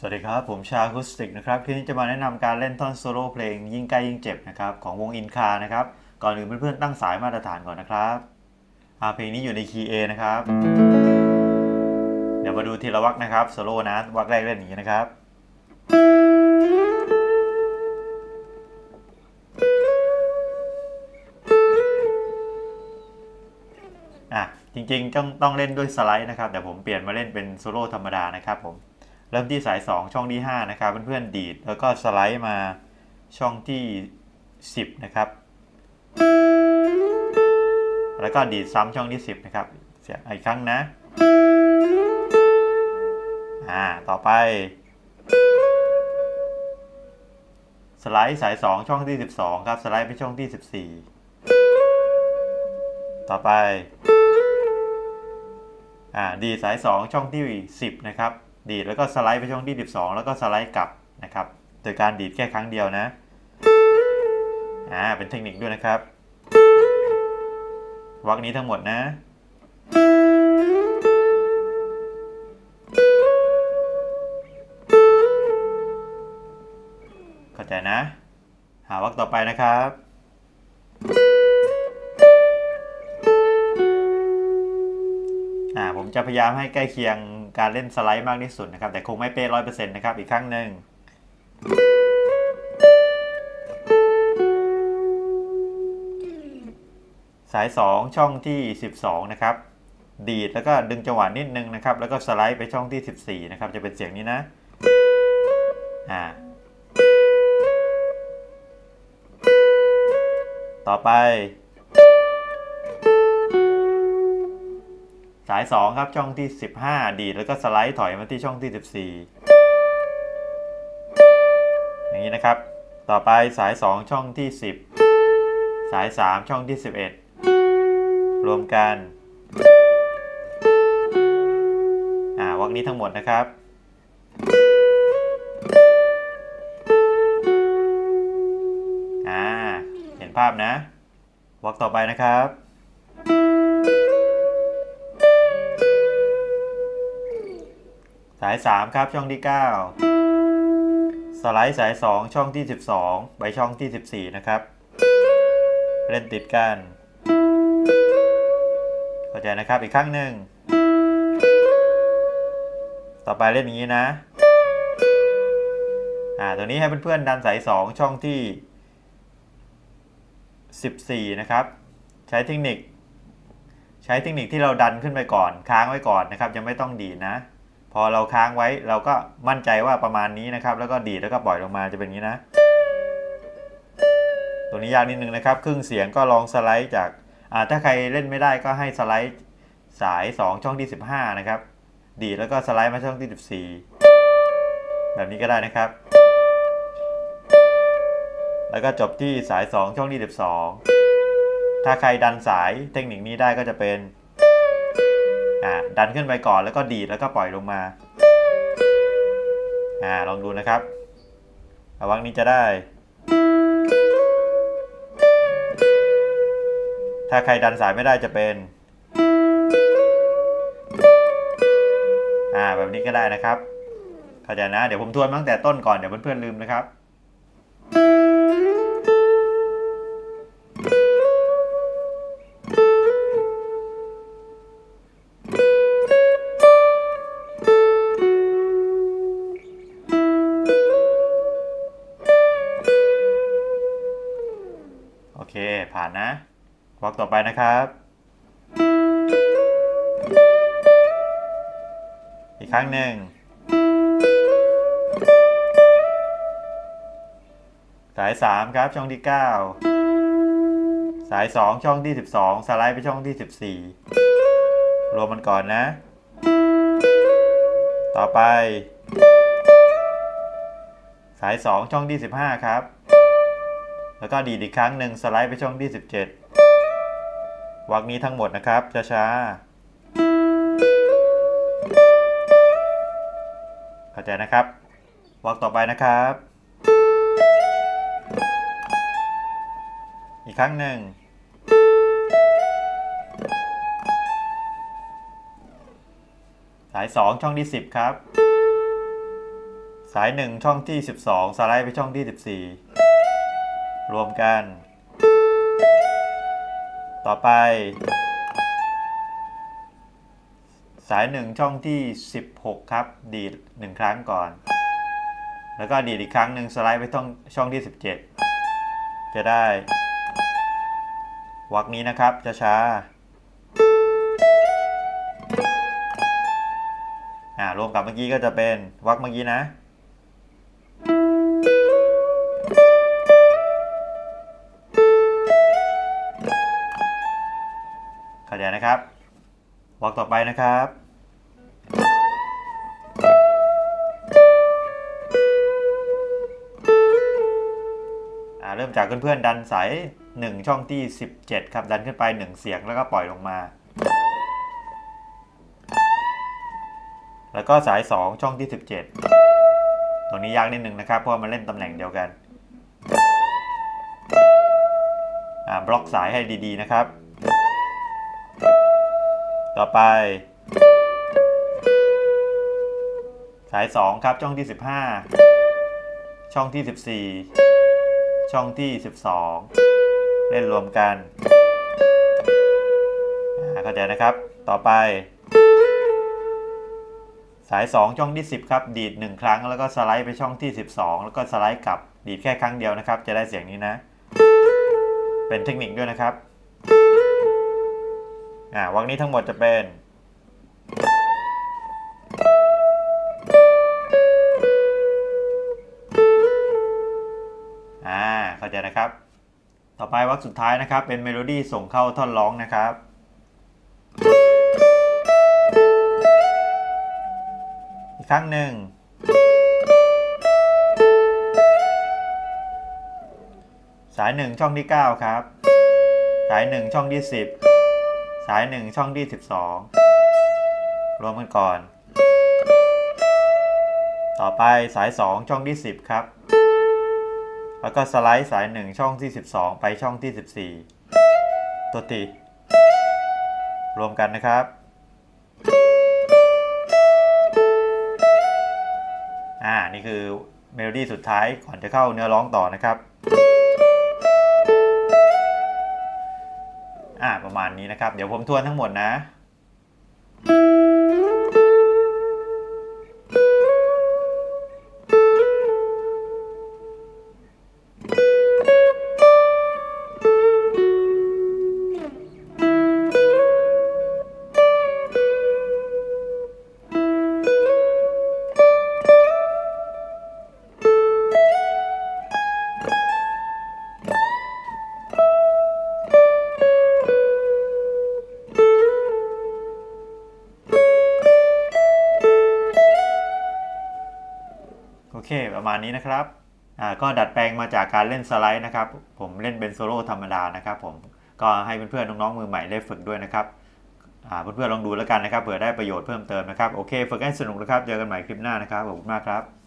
สวัสดีครับ ผมชาคุสติกนะครับที่นี้จะมาแนะนำการเล่นท่อนโซโล่เพลงยิ่งใกล้ยิ่งเจ็บนะครับของวงอินคานะครับ ก่อนอื่นเพื่อนๆตั้งสายมาตรฐานก่อนนะครับอ่าเพลงนี้อยู่ในคีย์ A นะครับ เดี๋ยวมาดูทีละวักนะครับโซโล่นะวักแรกเล่นอย่างนี้นะครับ อะจริงๆต้องต้องเล่นด้วยสไลด์นะครับแต่ผมเปลี่ยนมาเล่นเป็นโซโล่ธรรมดานะครับผม เริ่มที่สาย 2 ช่องที่ 5 นะครับเพื่อนๆดีด แล้วก็สไลด์มาช่องที่ 10 นะครับ แล้วก็ดีดซ้ำช่องที่ 10 นะครับ เสียงอีกครั้งนะ อ่า ต่อไป สไลด์สาย 2 ช่องที่ 12 ครับ สไลด์ไปช่องที่ 14 ต่อไป อ่า ดีสาย 2 ช่องที่ 10 นะครับ ดีดแล้วก็สไลด์ไปช่องที่ 12 แล้วก็สไลด์กลับนะครับ โดยการดีดแค่ครั้งเดียวนะ อ่า เป็นเทคนิคด้วยนะครับวักนี้ทั้งหมดนะ เข้าใจนะ หาวักต่อไปนะครับ อ่าผมจะพยายามให้ใกล้เคียงการเล่นสไลด์มากที่สุดนะครับ แต่คงไม่เป๊ะร้อยเปอร์เซ็นต์นะครับ อีกครั้งหนึ่งสาย 2 ช่องที่ 12 นะครับ ดีดแล้วก็ดึงจังหวะนิดนึงนะครับ แล้วก็สไลด์ไปช่องที่ 14 นะครับ จะเป็นเสียงนี้นะ อ่า ต่อไป สาย 2 ครับช่องที่ 15 ดีดแล้วก็สไลด์ถอยมาที่ช่องที่ 14 อย่างนี้นะครับ ต่อไปสาย 2 ช่องที่ 10 สาย 3 ช่องที่ 11 รวมกันอ่าวักนี้ทั้งหมดนะครับอ่าเห็นภาพนะวักต่อไปนะครับ สาย 3 ครับช่องที่ 9 สไลด์สาย 2 ช่องที่ 12 ไปช่องที่ 14 นะครับ เล่นติดกัน เข้าใจนะครับอีกครั้งหนึ่ง ต่อไปเล่นอย่างนี้นะ อ่าตัวนี้ให้เพื่อนๆดันสาย 2 ช่องที่ 14 นะครับ ใช้เทคนิค ใช้เทคนิคที่เราดันขึ้นไปก่อน ค้างไว้ก่อนนะครับยังไม่ต้องดีนะ พอเราค้างไว้เราก็มั่นใจว่าประมาณนี้นะครับ แล้วก็ดีดแล้วก็ปล่อยลงมาจะเป็นอย่างนี้นะ ตัวนี้ยากนิดนึงนะครับ ครึ่งเสียงก็ลองสไลด์จากถ้าใครเล่นไม่ได้ก็ให้สไลด์สาย 2 ช่องที่ 15 นะครับ ดีดแล้วก็สไลด์มาช่องที่ 14 แบบนี้ก็ได้นะครับ แล้วก็จบที่สาย 2 ช่องที่ 12 ถ้าใครดันสายเทคนิคนี้ได้ก็จะเป็น อ่าดันขึ้นไปก่อนแล้วก็ดีดแล้วก็ปล่อยลงมาอ่าลองดูนะครับระวังนี้จะได้ ถ้าใครดันสายไม่ได้จะเป็นอ่าแบบนี้ก็ได้นะครับ เข้าใจนะ เดี๋ยวผมทวนตั้งแต่ต้นก่อนเดี๋ยวเพื่อนๆลืมนะครับานนะวักต่อไปนะครับ อีกครั้งหนึ่งสาย 3 ครับ ช่องที่ 9 สาย 2 ช่องที่ 12 สไลด์ไปช่องที่ 14 รวมมันก่อนนะ ต่อไป สาย 2 ช่องที่ 15 ครับ แล้วก็ดีดอีกครั้งหนึ่งสไลด์ไปช่องที่ 17 วักนี้ทั้งหมดนะครับช้าๆเข้าใจนะครับ วักต่อไปนะครับ อีกครั้งหนึ่งสาย 2 ช่องที่ 10 ครับ สาย 1 ช่องที่ 12 สไลด์ไปช่องที่ 14 รวมกัน ต่อไป สาย1ช่องที่ 16 ครับ ดีด1ครั้งก่อน แล้วก็ดีดอีกครั้งหนึ่งสไลด์ไปช่องช่องที่ 17 จะได้วักนี้นะครับจะช้าอ่ารวมกับเมื่อกี้ก็จะเป็นวักเมื่อกี้นะ เข้าใจนะครับวักต่อไปนะครับอ่าเริ่มจากเพื่อนๆดันสาย1ช่องที่ 17 ครับ ดันขึ้นไป 1 เสียงแล้วก็ปล่อยลงมา แล้วก็สาย 2 ช่องที่ 17 ตรงนี้ยากนิดนึงนะครับ เพราะว่ามันเล่นตำแหน่งเดียวกันอ่าบล็อกสายให้ดีๆนะครับ ต่อไป สาย 2 ครับช่องที่ 15 ช่องที่ 14 ช่องที่ 12 เล่นรวมกันเข้าใจนะครับต่อไป สาย 2 ช่องที่ 10 ครับ ดีด 1 ครั้งแล้วก็สไลด์ไปช่องที่ 12 แล้วก็สไลด์กลับ ดีดแค่ครั้งเดียวนะครับ จะได้เสียงนี้นะ เป็นเทคนิคด้วยนะครับ อ่าวักนี้ทั้งหมดจะเป็นอ่าเข้าใจนะครับ ต่อไปวักสุดท้ายนะครับ เป็นเมโลดี้ส่งเข้าท่อนร้องนะครับอีกครั้งหนึ่งสายหนึ่งช่องที่ 9 ครับ สายหนึ่งช่องที่ 10 สายหนึ่งช่องที่ 12 รวมกันก่อน ต่อไปสาย 2 ช่องที่ 10 ครับ แล้วก็สไลด์สาย 1 ช่องที่ 12 ไปช่องที่ 14 ตัวตีรวมกันนะครับอ่านี่คือเมโลดี้สุดท้ายก่อนจะเข้าเนื้อร้องต่อนะครับ ประมาณนี้นะครับ เดี๋ยวผมทวนทั้งหมดนะ อเค ประมาณนี้นะครับอ่าก็ดัดแปลงมาจากการเล่นสไลด์นะครับ ผมเล่นเป็นโซโล่ธรรมดานะครับผมก็ให้เพื่อนๆน้องๆมือใหม่ได้ฝึกด้วยนะครับอ่าเพื่อนๆลองดูแล้วกันนะครับเผื่อได้ประโยชน์เพิ่มเติมนะครับ โอเค ฝึกให้สนุกนะครับ เจอกันใหม่คลิปหน้านะครับขอบคุณมากครับ